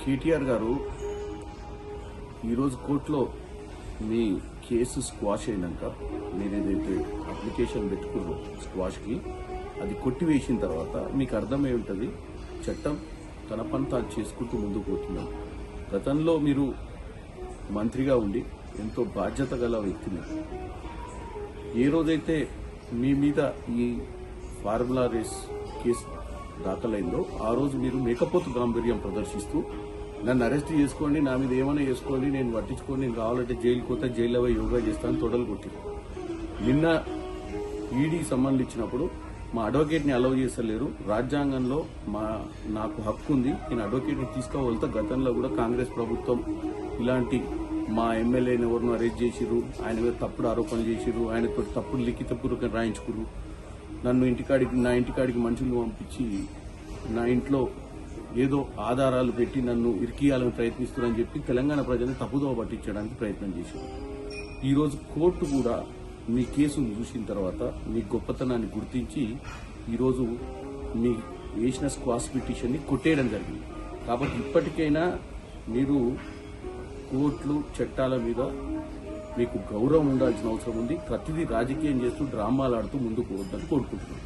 కేటీఆర్ గారు ఈరోజు కోర్టులో మీ కేసు స్క్వాష్ అయినాక మీరు ఏదైతే అప్లికేషన్ పెట్టుకున్నారో స్క్వాష్కి అది కొట్టివేసిన తర్వాత మీకు అర్థమై ఉంటుంది చట్టం తన పని తాను చేసుకుంటూ ముందుకు పోతున్నాం గతంలో మీరు మంత్రిగా ఉండి ఎంతో బాధ్యత గల వ్యక్తిని. ఏ రోజైతే మీ మీద ఈ ఫార్ములా రేస్ కేసు దాఖలైందో ఆ రోజు మీరు మేకపోతు గాంభీర్యం ప్రదర్శిస్తూ నన్ను అరెస్ట్ చేసుకోండి నా మీద ఏమైనా చేసుకోండి నేను పట్టించుకొని నేను కావాలంటే జైలుకి పోతే జైల్లో పోయి యోగా చేస్తాను తొడలు కొట్టి నిన్న ఈడీ సంబంధించినప్పుడు ఇచ్చినప్పుడు మా అడ్వకేట్ని అలౌ చేస్తలేరు. రాజ్యాంగంలో మా నాకు హక్కు ఉంది. నేను అడ్వకేట్ని తీసుకోవాలితే గతంలో కూడా కాంగ్రెస్ ప్రభుత్వం ఇలాంటి మా ఎమ్మెల్యేని ఎవరినో అరెస్ట్ చేసిరు ఆయన మీద తప్పుడు ఆరోపణలు చేసిరు ఆయనతో తప్పుడు లిఖిత పూర్వకం రాయించుకురు నన్ను ఇంటికాడికి నా ఇంటికాడికి మనుషులు పంపించి నా ఇంట్లో ఏదో ఆధారాలు పెట్టి నన్ను ఇరికియాలని ప్రయత్నిస్తున్నారని చెప్పి తెలంగాణ ప్రజల్ని తప్పుదోవ పట్టించడానికి ప్రయత్నం చేశారు. ఈరోజు కోర్టు కూడా మీ కేసును చూసిన తర్వాత మీ గొప్పతనాన్ని గుర్తించి ఈరోజు మీ వేసిన స్క్వాస్ పిటిషన్ని కొట్టేయడం జరిగింది. కాబట్టి ఇప్పటికైనా మీరు కోర్టులు చట్టాల మీద మీకు గౌరవం ఉండాల్సిన అవసరం ఉంది. ప్రతిదీ రాజకీయం చేస్తూ డ్రామాలు ఆడుతూ ముందుకు వద్దని కోరుకుంటున్నాను.